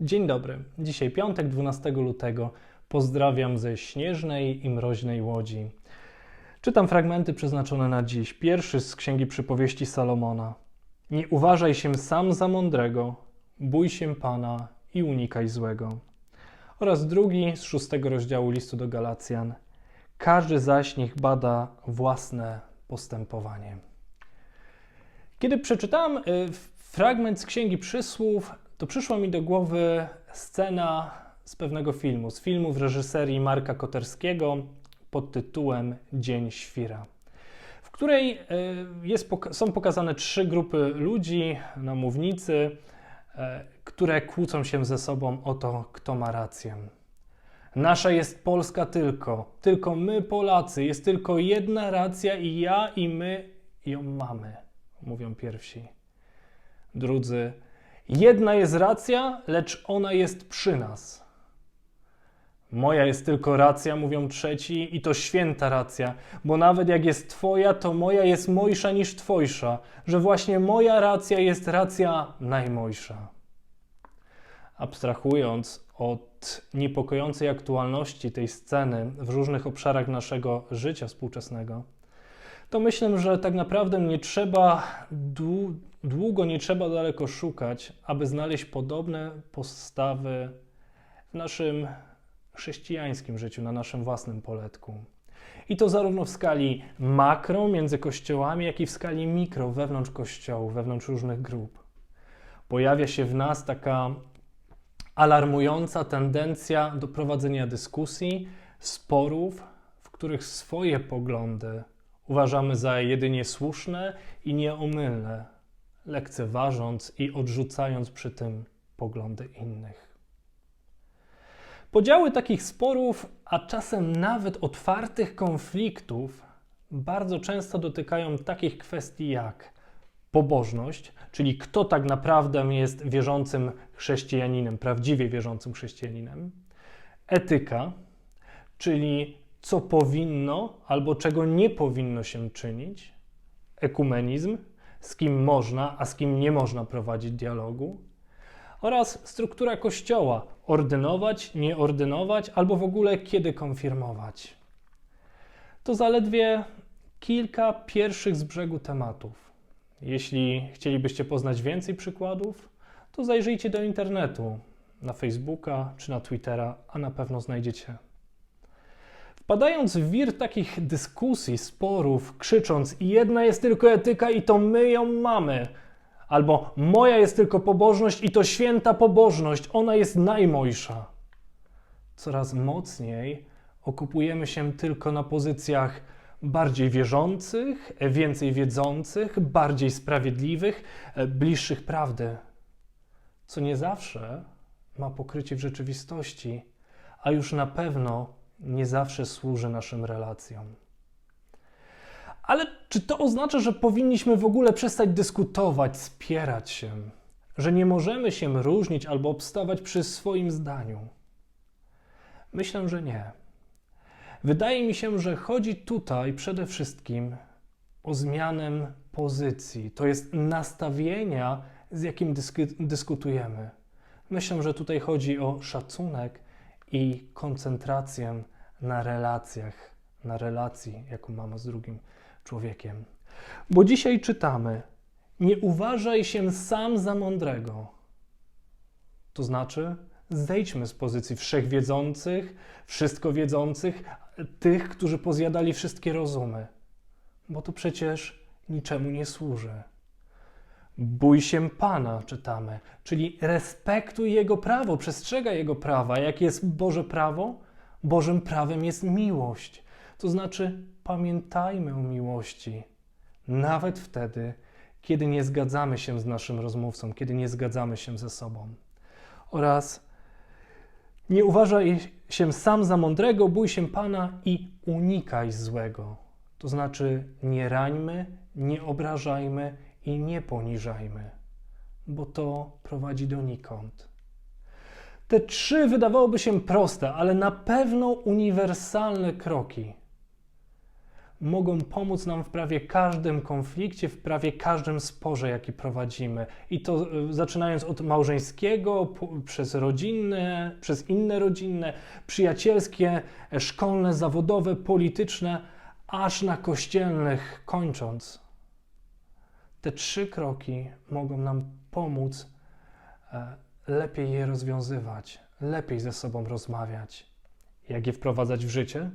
Dzień dobry. Dzisiaj piątek, 12 lutego. Pozdrawiam ze śnieżnej i mroźnej łodzi. Czytam fragmenty przeznaczone na dziś. Pierwszy z Księgi Przypowieści Salomona. Nie uważaj się sam za mądrego, bój się Pana i unikaj złego. Oraz drugi z szóstego rozdziału listu do Galacjan. Każdy zaś niech bada własne postępowanie. Kiedy przeczytałem y, fragment z Księgi Przysłów, to przyszła mi do głowy scena z pewnego filmu, z filmu w reżyserii Marka Koterskiego pod tytułem Dzień Świra, w której y, jest, są pokazane trzy grupy ludzi na mównicy, y, które kłócą się ze sobą o to, kto ma rację. Nasza jest Polska tylko, tylko my Polacy, jest tylko jedna racja i ja i my ją mamy, mówią pierwsi. Drudzy, jedna jest racja, lecz ona jest przy nas. Moja jest tylko racja, mówią trzeci, i to święta racja, bo nawet jak jest Twoja, to moja jest mojsza niż Twojsza, że właśnie moja racja jest racja najmojsza. Abstrahując od niepokojącej aktualności tej sceny w różnych obszarach naszego życia współczesnego, to myślę, że tak naprawdę nie trzeba długo, nie trzeba daleko szukać, aby znaleźć podobne postawy w naszym chrześcijańskim życiu, na naszym własnym poletku. I to zarówno w skali makro między kościołami, jak i w skali mikro wewnątrz kościołów, wewnątrz różnych grup. Pojawia się w nas taka alarmująca tendencja do prowadzenia dyskusji, sporów, w których swoje poglądy uważamy za jedynie słuszne i nieomylne, lekceważąc i odrzucając przy tym poglądy innych. Podziały takich sporów, a czasem nawet otwartych konfliktów, bardzo często dotykają takich kwestii jak pobożność, czyli kto tak naprawdę jest wierzącym chrześcijaninem, prawdziwie wierzącym chrześcijaninem, etyka, czyli co powinno albo czego nie powinno się czynić, ekumenizm, z kim można, a z kim nie można prowadzić dialogu, oraz struktura kościoła ordynować, nie ordynować, albo w ogóle kiedy konfirmować. To zaledwie kilka pierwszych z brzegu tematów. Jeśli chcielibyście poznać więcej przykładów, to zajrzyjcie do internetu, na Facebooka czy na Twittera, a na pewno znajdziecie. Wpadając w wir takich dyskusji, sporów, krzycząc: jedna jest tylko etyka i to my ją mamy, albo moja jest tylko pobożność i to święta pobożność, ona jest najmojsza. Coraz mocniej okupujemy się tylko na pozycjach bardziej wierzących, więcej wiedzących, bardziej sprawiedliwych, bliższych prawdy, co nie zawsze ma pokrycie w rzeczywistości, a już na pewno nie zawsze służy naszym relacjom. Ale czy to oznacza, że powinniśmy w ogóle przestać dyskutować, spierać się, że nie możemy się różnić albo obstawać przy swoim zdaniu? Myślę, że nie. Wydaje mi się, że chodzi tutaj przede wszystkim o zmianę pozycji, to jest nastawienia, z jakim dyskutujemy. Myślę, że tutaj chodzi o szacunek i koncentrację na relacjach, na relacji, jaką mamy z drugim człowiekiem. Bo dzisiaj czytamy: Nie uważaj się sam za mądrego. To znaczy, zejdźmy z pozycji wszechwiedzących, wszystko wiedzących, tych, którzy pozjadali wszystkie rozumy, bo to przecież niczemu nie służy. Bój się Pana, czytamy, czyli respektuj Jego prawo, przestrzegaj Jego prawa. Jak jest Boże prawo? Bożym prawem jest miłość. To znaczy, pamiętajmy o miłości, nawet wtedy, kiedy nie zgadzamy się z naszym rozmówcą, kiedy nie zgadzamy się ze sobą. Oraz nie uważaj się sam za mądrego, bój się Pana i unikaj złego. To znaczy, nie rańmy, nie obrażajmy i nie poniżajmy, bo to prowadzi donikąd. Te trzy wydawałoby się proste, ale na pewno uniwersalne kroki mogą pomóc nam w prawie każdym konflikcie, w prawie każdym sporze, jaki prowadzimy. I to y, zaczynając od małżeńskiego, przez rodzinne, przez inne rodzinne, przyjacielskie, e, szkolne, zawodowe, polityczne, aż na kościelnych kończąc. Te trzy kroki mogą nam pomóc e, lepiej je rozwiązywać, lepiej ze sobą rozmawiać. Jak je wprowadzać w życie?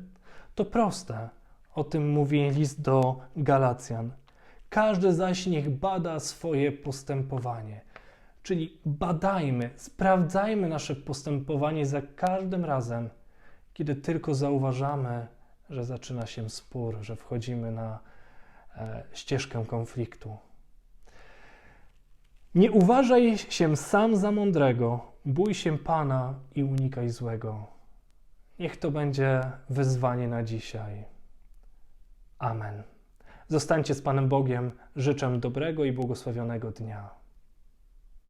To proste. O tym mówi list do Galacjan. Każdy zaś niech bada swoje postępowanie. Czyli badajmy, sprawdzajmy nasze postępowanie za każdym razem, kiedy tylko zauważamy, że zaczyna się spór, że wchodzimy na e, ścieżkę konfliktu. Nie uważaj się sam za mądrego, bój się Pana i unikaj złego. Niech to będzie wyzwanie na dzisiaj. Amen. Zostańcie z Panem Bogiem. Życzę dobrego i błogosławionego dnia.